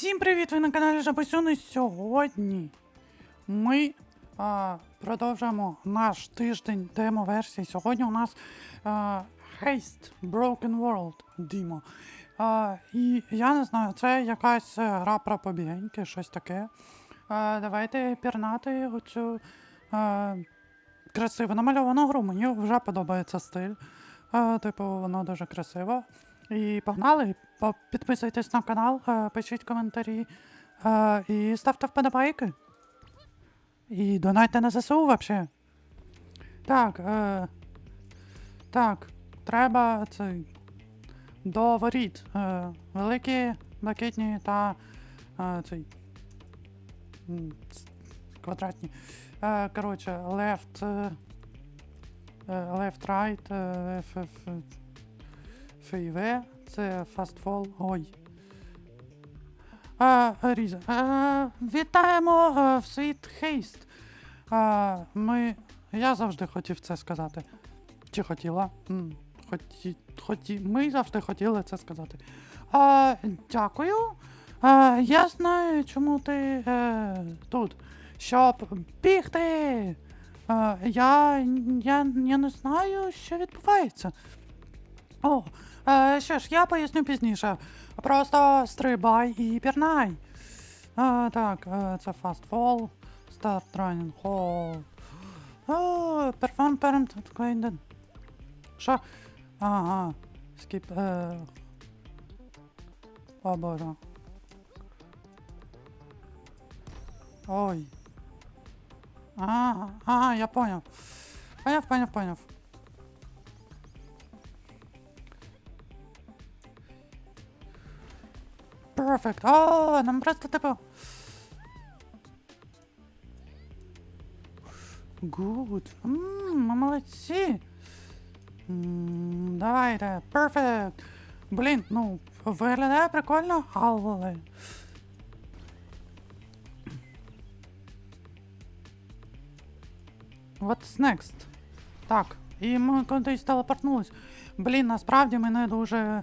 Всім привіт! Ви на каналі Жабасюн і сьогодні ми а, продовжуємо наш тиждень демо-версії. Сьогодні у нас а, Haste Broken World Дімо. А, і я не знаю, це якась е, гра про побігеньки, щось таке. А, давайте пірнати оцю а, красиво намальовану гру. Мені вже подобається стиль. А, типу, воно дуже красиво. І погнали! Підписуйтесь на канал, е, пишіть коментарі е, і ставте вподобайки. І донайте на ЗСУ вообще. Так, е, так, треба цей до воріт. Е, великі, блакитні та е, цей квадратні. Е, коротше, left, е, е, left, right, е, F, F, FIV, це Fall. Ой. А, Різа. А, вітаємо а, в світ Хейст. А, ми. Я завжди хотів це сказати. Чи хотіла? Хоті, хоті, ми завжди хотіли це сказати. А, дякую. А, я знаю, чому ти е, тут. Щоб бігти. А, я, я, я не знаю, що відбувається. О, е, що ж, я поясню пізніше. Просто стрибай і пірнай. Е, так, е, це Fall, Start Running Hold. О, Perform Parent Grinded. Що? Ага. Skip. Е... О боже. Ой. Ага, ага, я понял. Поняв, поняв, поняв. Perfect. О, нам просто типу. Good. Ммм, ми молодці. М, Давайте. Perfect. Блін, ну, виглядає прикольно, але. What's next? Так, і ми кудись телепортнулись. Блін, насправді мене дуже.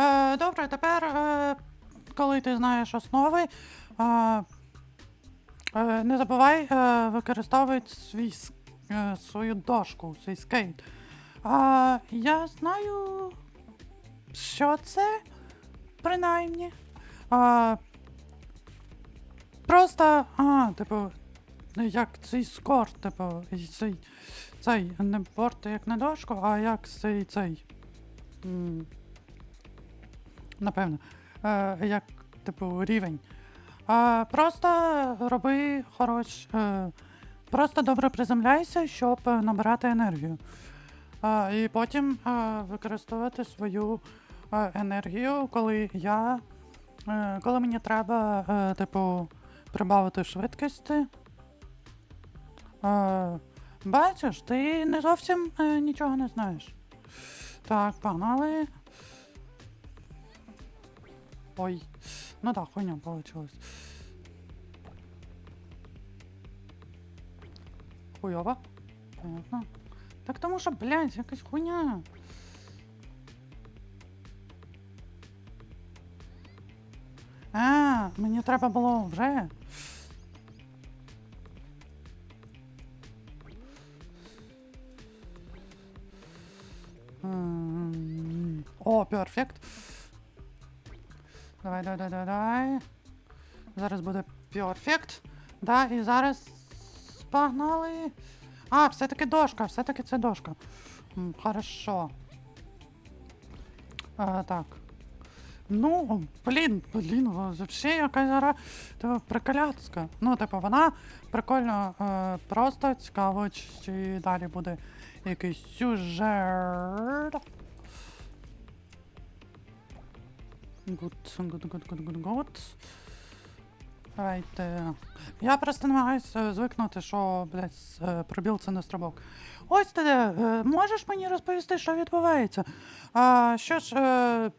Е, добре, тепер, е, коли ти знаєш основи, е, е, не забувай е, використовувати свій, е, свою дошку, свій скейт. А, я знаю, що це, принаймні. А, просто, а, типу, як цей скор, типу, цей, цей не борт як не дошку, а як цей цей. Напевно. Е, як, типу, рівень. Е, просто роби хорош. Е, просто добре приземляйся, щоб е, набирати енергію. Е, і потім е, використовувати свою е, енергію, коли я. Е, коли мені треба, е, типу, прибавити швидкості. Е, бачиш, ти не зовсім е, нічого не знаєш. Так, погнали. Ой. Ну да, хуйня получилась. Хуйова. Понятно. Так тому що, блядь, якась хуйня. А, мені треба було вже. М, О, перфект. Давай, давай, давай, давай. Зараз буде перфект. Да, і зараз погнали. А, все-таки дошка, все-таки це дошка. Хорошо. А, так. Ну, блін, блін, взагалі якась зараз типу, приколяцька. Ну, типу, вона прикольно, е, просто цікаво, чи далі буде якийсь сюжет. Good, good, good, good, good, good. Давайте. Я просто намагаюся звикнути, що, блядь, е, пробіл це не стрибок. Ось ти е, можеш мені розповісти, що відбувається? А, що ж, е,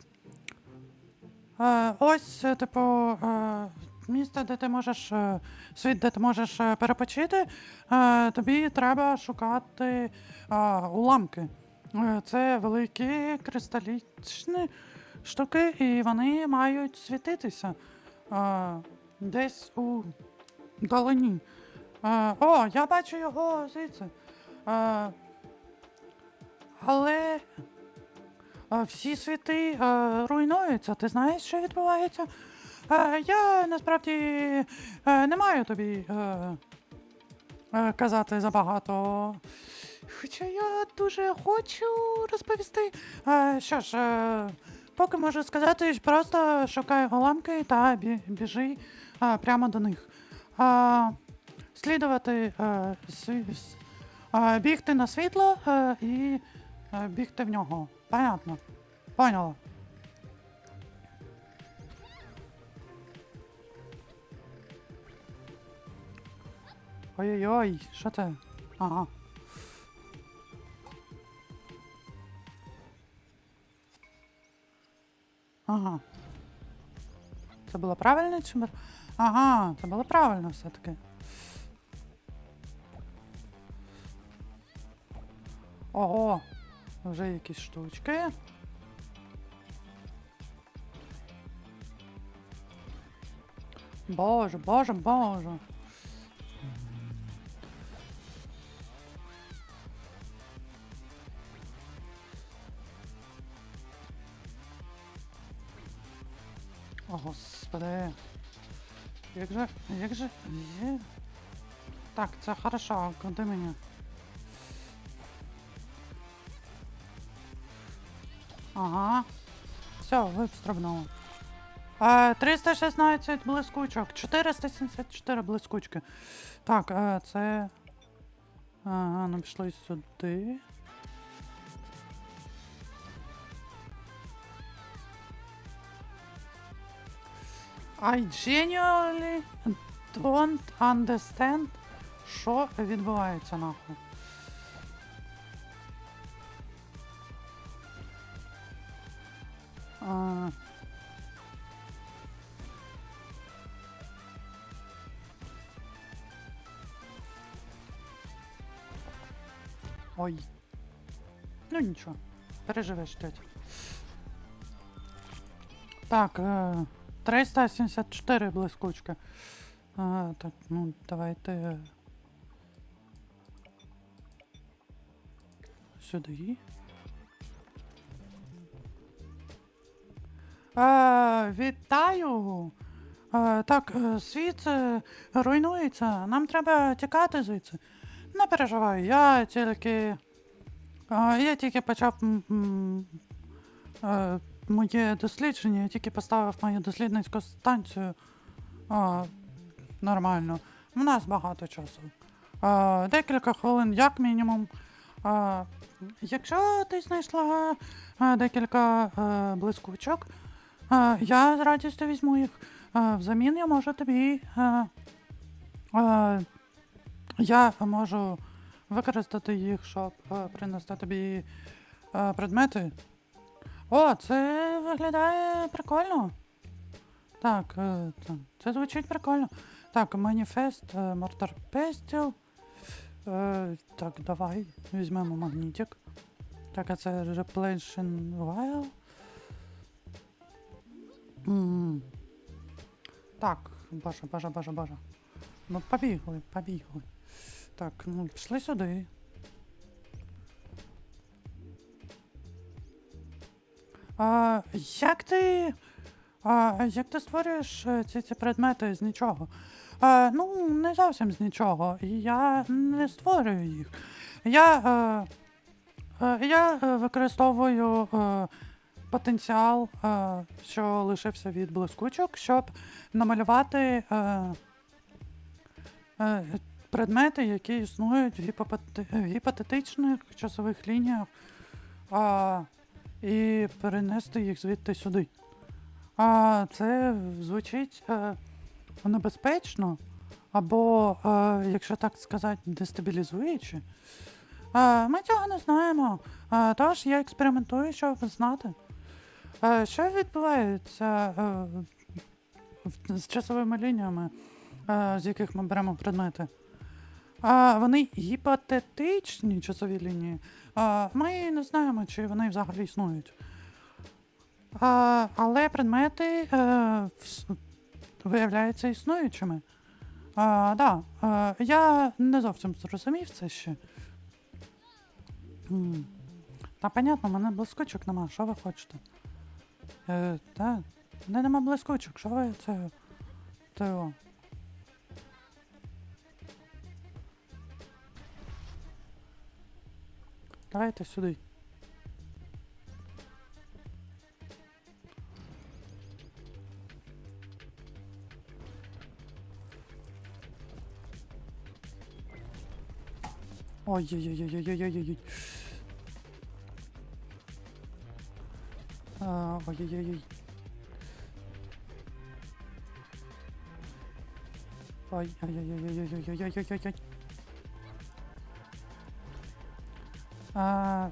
е, ось, типу, е, місце, де ти можеш, світ, де ти можеш перепочити, е, тобі треба шукати е, уламки. Це великі кристалічні штуки, і вони мають світитися е, десь у долині. Е, о, я бачу його звідси. Е, але е, всі світи е, руйнуються. Ти знаєш, що відбувається? Е, я насправді е, не маю тобі е, е, казати забагато. Хоча я дуже хочу розповісти. Е, що ж, е, поки можу сказати, просто шукай голамки та бі- біжи е, прямо до них. Е, слідувати, е, сві- е, бігти на світло е, і е, бігти в нього. Понятно. Поняла. Ой-ой-ой, що це? Ага. Ага. Це було правильно чи Ага, це було правильно все-таки. Ого, вже якісь штучки. Боже, боже, боже. Господи. Як же, як же, є? Так, це хорошо, куди мені? Ага. Все, вистрибнуло. Е, 316 блискучок, 474 блискучки. Так, е, це. Ага, ну пішли сюди. I genuinely don't understand, що відбувається нахуй. А... Ой. Ну нічого. Переживеш, тетя. Так, е, 374 блискучки. А, так, ну давайте. Сюди. Е, вітаю! Е, так, е, світ е, руйнується. Нам треба тікати звідси. Не переживай, я тільки. е, я тільки почав е, моє дослідження, я тільки поставив мою дослідницьку станцію. Е, нормально. У нас багато часу. Е, декілька хвилин, як мінімум. Е, якщо ти знайшла е, декілька е, блискучок, е, я з радістю візьму їх. Е, взамін я можу тобі. Е, е, я можу використати їх, щоб е, принести тобі е, предмети. О, це виглядає прикольно. Так, е, це звучить прикольно. Так, маніфест, е, Мортар Пестіл. Е, так, давай візьмемо магнітик. Так, а це Repletion Vial. Так, боже, боже, боже, боже. Ну, побігли, побігли. Так, ну, пішли сюди. А, як ти. А, як ти створюєш е, ці, ці предмети з нічого? А, ну, не зовсім з нічого. Я не створюю їх. Я, е, е, я е, використовую е, потенціал, е, що лишився від блискучок, щоб намалювати е, е, предмети, які існують в гіпотетичних часових лініях, а, і перенести їх звідти сюди. А, це звучить е, небезпечно, або, е, якщо так сказати, дестабілізуюче. Е, ми цього не знаємо, е, тож я експериментую, щоб знати. Е, що відбувається е, з часовими лініями, е, з яких ми беремо предмети? А, вони гіпотетичні часові лінії. А, ми не знаємо, чи вони взагалі існують. А, але предмети е, вс- виявляються існуючими. А, да, е, я не зовсім зрозумів це ще. Та понятно, мене блискучок нема, що ви хочете? Е, та, мене нема блискучок, що ви це. Це о. Давайте сюди. Ой-ой-ой-ой-ой-ой-ой-ой. Ой-ой-ой-ой. Ой, А...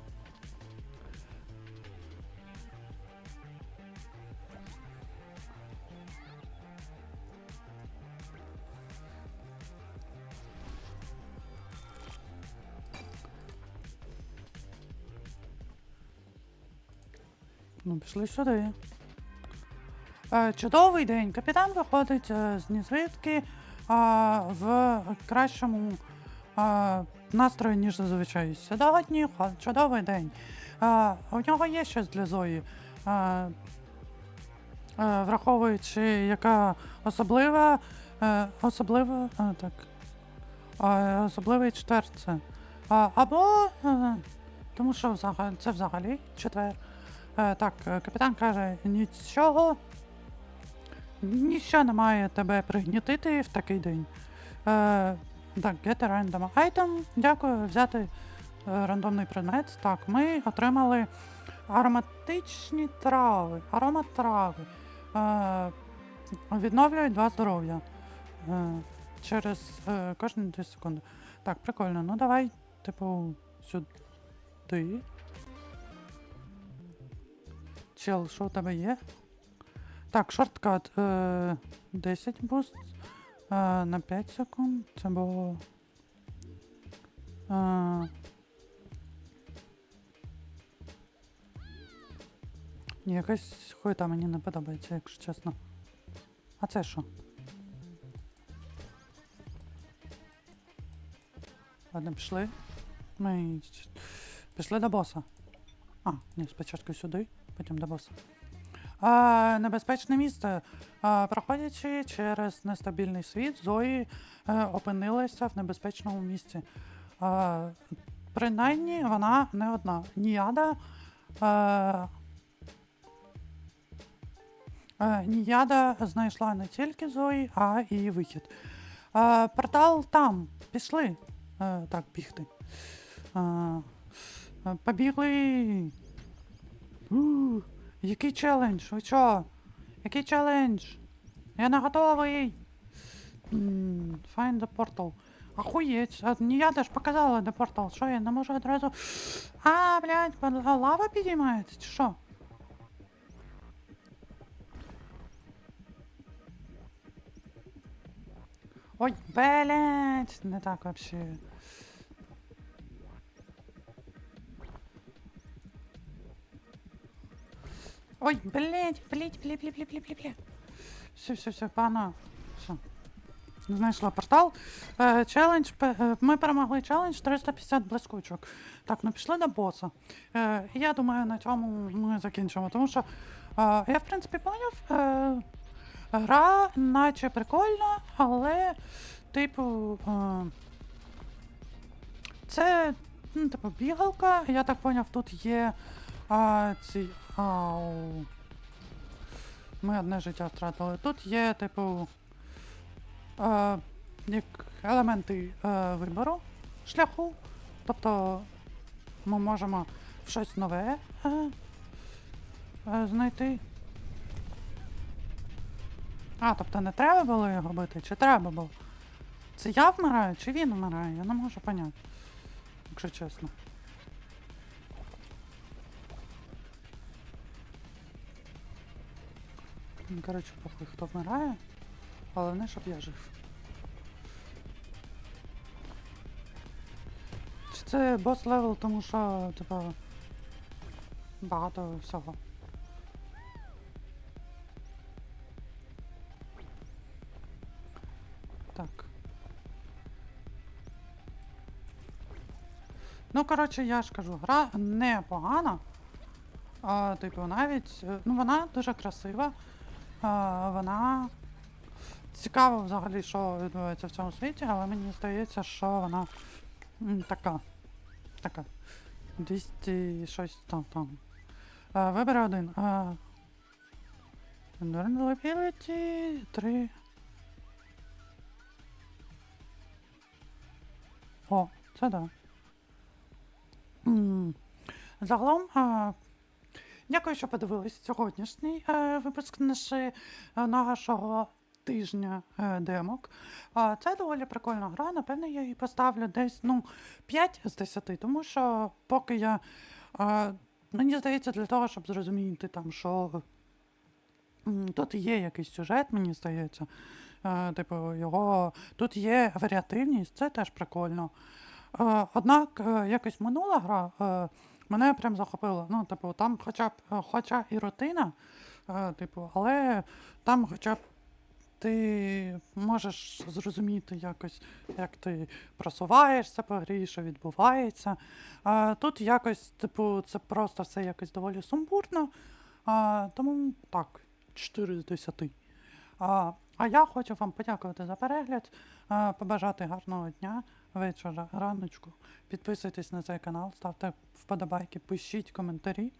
Ну, пішли сюди. Е, чудовий день. Капітан виходить е, з нізвідки в кращому настрої, ніж зазвичай. Сьогодні чудовий день. Е, у нього є щось для Зої. Е, е, враховуючи, яка особлива, е, особлива, е, так, е, особливий четвер це. А, або, е, тому що взагалі, це взагалі четвер. Е, так, капітан каже, нічого. Ніщо не має тебе пригнітити в такий день. Так, get a random item. Дякую, взяти е, рандомний предмет. Так, ми отримали ароматичні трави. Аромат трави. Е, відновлюють два здоров'я. Е, через кожні 2 секунди. Так, прикольно. Ну давай, типу, сюди. Чел, що у тебе є? Так, шорткат. Е, 10 буст. Е, на 5 секунд. Це було. Ні, якась хуйта мені не подобається, якщо чесно. А це що? Ладно, пішли. Ми пішли до боса. А, ні, спочатку сюди, потім до боса. А, небезпечне місце. А, проходячи через нестабільний світ, Зої е, опинилася в небезпечному місці. А, принаймні, вона не одна. Ніяда. Е, е, Ніяда знайшла не тільки Зої, а і вихід. Е, портал там. Пішли. Е, так, бігти. Е, побігли. Який челендж? Ви чо? Який челендж? Я не готовий. Find the portal. Охуєть, не я ж показала де портал. Що я не можу одразу. А, блядь, лава підіймається, чи що? Ой, блядь, не так вообще. Ой, блядь, блядь, блядь, блядь, блядь, блядь, блядь. Все, все, все, пана. Все. Знайшла портал. Е, челендж. е, Ми перемогли челендж 350 блискучок. Так, ну пішли до боса. Е, я думаю, на цьому ми закінчимо, тому що я, в принципі, поняв. Гра наче прикольна, але, типу. Це, ну, типу, бігалка. Я так поняв, тут є а, ці. Ау. Ми одне життя втратили. Тут є, типу. Е, як елементи е, вибору шляху. Тобто ми можемо щось нове е, е, знайти. А, тобто не треба було його бити, чи треба було? Це я вмираю, чи він вмирає? Я не можу поняти. Якщо чесно. Коротше, похуй, хто вмирає. Головне, щоб я жив. Чи це бос левел, тому що, типа, багато всього. Так. Ну, коротше, я ж кажу, гра непогана. Типу, навіть... Е, ну, вона дуже красива. А, вона. Цікаво взагалі, що відбувається в цьому світі, але мені здається, що вона така. Така. 200 щось там там. Вибери один. А, Vulnerability 3. О, це да. Загалом, дякую, що подивились сьогоднішній е, випуск е, нашого тижня е, демок. Це доволі прикольна гра. Напевно, я її поставлю десь ну, 5 з 10, тому що поки я. Мені здається, для того, щоб зрозуміти, там, що тут є якийсь сюжет, мені здається. Типу, його тут є варіативність, це теж прикольно. Однак, якось минула гра мене прям захопила. Ну, типу, там хоча б е, хоча і рутина, е, типу, але там хоча б ти можеш зрозуміти якось, як ти просуваєшся по грі, що відбувається. А тут якось, типу, це просто все якось доволі сумбурно. Тому так, 4 з 10. А, а я хочу вам подякувати за перегляд, побажати гарного дня, вечора, раночку. Підписуйтесь на цей канал, ставте вподобайки, пишіть коментарі,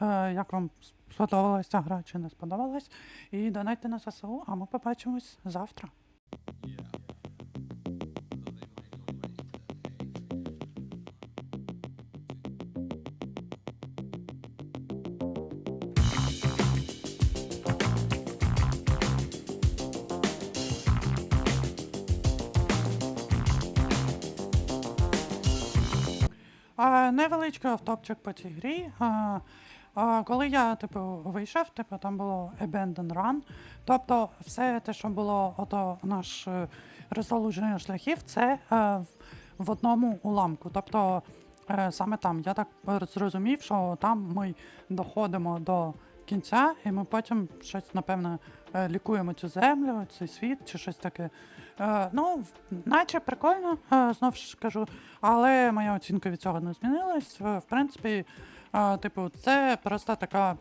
е, як вам сподобалася гра чи не сподобалась. І донайте на ЗСУ, а ми побачимось завтра. Невеличкий автопчик по цій грі. А, а, коли я типу, вийшов, типу, там було Abandon Run. Тобто все те, що було ото наш е, розгалуження шляхів, це е, в, одному уламку. Тобто е, саме там. Я так зрозумів, що там ми доходимо до кінця, і ми потім щось, напевно, лікуємо цю землю, цей світ чи щось таке. Е, ну, наче прикольно, е, знов ж кажу, але моя оцінка від цього не змінилась. Е, В принципі, е, типу, це просто така е,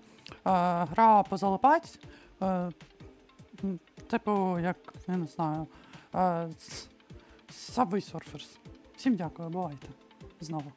гра позалипать. Е, типу, як, я не знаю, е, Subway Surfers. Всім дякую, бувайте. Знову.